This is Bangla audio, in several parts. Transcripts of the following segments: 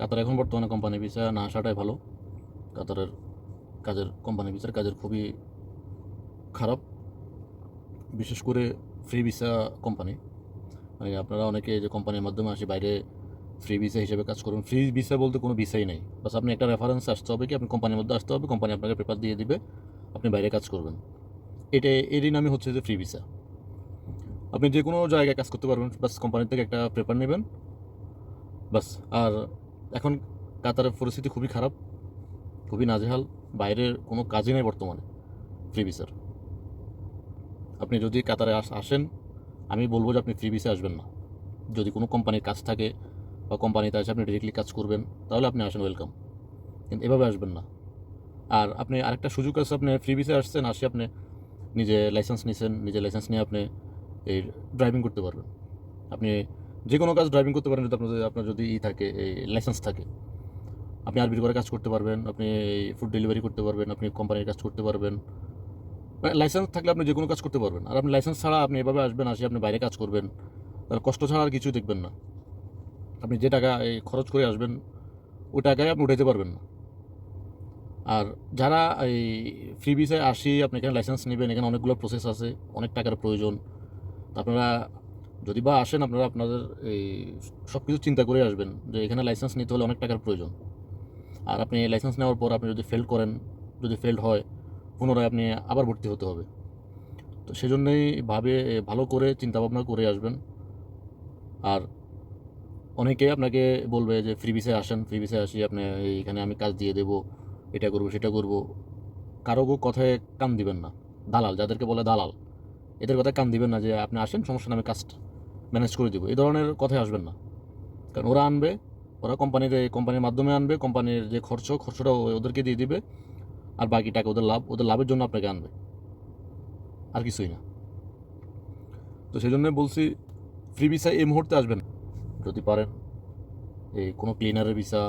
কাতার এখন বর্তমানে কোম্পানি ভিসা না আসাটাই ভালো। কাতারের কাজের, কোম্পানি ভিসার কাজের খুবই খারাপ। বিশেষ করে ফ্রি ভিসা কোম্পানি। মানে আপনারা অনেকে যে কোম্পানির মাধ্যমে আসে, বাইরে ফ্রি ভিসা হিসেবে কাজ করুন। ফ্রি ভিসা বলতে কোনো ভিসাই নেই। বাস আপনি একটা রেফারেন্স আসতে হবে কি, আপনি কোম্পানির মধ্যে আসতে হবে, কোম্পানি আপনাকে পেপার দিয়ে দিবে, আপনি বাইরে কাজ করবেন। এটা, এরই নামই হচ্ছে যে ফ্রি ভিসা আপনি যে কোনো জায়গায় কাজ করতে পারবেন, বাস কোম্পানি থেকে একটা পেপার নেবেন। বাস, আর এখন কাতারের পরিস্থিতি খুবই খারাপ, খুবই নাজেহাল, বাইরের কোনো কাজই নেই বর্তমানে ফ্রি ভিসার আপনি যদি কাতারে আসেন, আমি বলব যে আপনি ফ্রি ভিসে আসবেন না। যদি কোনো কোম্পানির কাজ থাকে বা কোম্পানিতে আসে আপনি ডিরেক্টলি কাজ করবেন, তাহলে আপনি আসেন ওয়েলকাম কিন্তু এভাবে আসবেন না। আর আপনি আরেকটা সুযোগ আছে, আপনি ফ্রি ভিসে আসছেন, আসে আপনি নিজে লাইসেন্স নিছেন, নিজে লাইসেন্স নিয়ে আপনি এই ড্রাইভিং করতে পারবেন। আপনি যে কোনো কাজ ড্রাইভিং করতে পারেন যদি আপনার আপনার যদি ই থাকে এই লাইসেন্স থাকে। আপনি আরবির করে কাজ করতে পারবেন, আপনি ফুড ডেলিভারি করতে পারবেন, আপনি কোম্পানির কাজ করতে পারবেন। লাইসেন্স থাকলে আপনি যে কোনো কাজ করতে পারবেন। আর আপনি লাইসেন্স ছাড়া আপনি এভাবে আসবেন, আসে আপনি বাইরে কাজ করবেন। তাহলে কষ্ট ছাড়া আর কিছুই দেখবেন না। আপনি যে টাকা এই খরচ করে আসবেন, ওই টাকায় আপনি উঠাইতে পারবেন না। আর যারা, এই ফ্রি ভিসায় আসি, আপনি এখানে লাইসেন্স নেবেন, এখানে অনেকগুলো প্রসেস আছে, অনেক টাকার প্রয়োজন। আপনারা যদি বা আসেন আপনারা আপনাদের এই সব কিছু চিন্তা করে আসবেন যে এখানে লাইসেন্স নিতে হলে অনেক টাকার প্রয়োজন। আর আপনি লাইসেন্স নেওয়ার পর আপনি যদি ফেল করেন যদি ফেল্ড হয় পুনরায় আপনি আবার ভর্তি হতে হবে। তো সেজন্যই ভাবে ভালো করে চিন্তা ভাবনা করে আসবেন। আর অনেকে আপনাকে বলবে যে ফ্রি ভিসে আসেন ফ্রি ভিসে আসি আপনি এইখানে আমি কাজ দিয়ে দেবো এটা করব সেটা করব। কারও কথায় কান দিবেন না। দালাল যাদেরকে বলে দালাল এদের কথায় কান দিবেন না যে আপনি আসেন সমস্যা নেই, আমি কাজটা ম্যানেজ করে দেবো। এই ধরনের কথায় আসবেন না। কারণ ওরা আনবে, ওরা কোম্পানির কোম্পানির মাধ্যমে আনবে, কোম্পানির যে খরচ, খরচটা ওদেরকে দিয়ে দিবে, আর বাকি টাকা ওদের লাভ, ওদের লাভের জন্য আপনাকে আনবে। আর কিছুই না। তো সেই জন্য বলছি ফ্রি ভিসা এই মুহূর্তে আসবেন যদি পারেন, এই কোনো ক্লিনারের ভিসা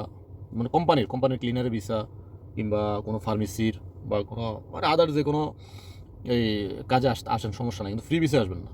মানে কোম্পানির কোম্পানির ক্লিনারের ভিসা কিংবা কোনো ফার্মেসির বা কোনো মানে আদার যে কোনো, এই কাজে আস আসেন, সমস্যা নাই। কিন্তু ফ্রি ভিসা আসবেন না।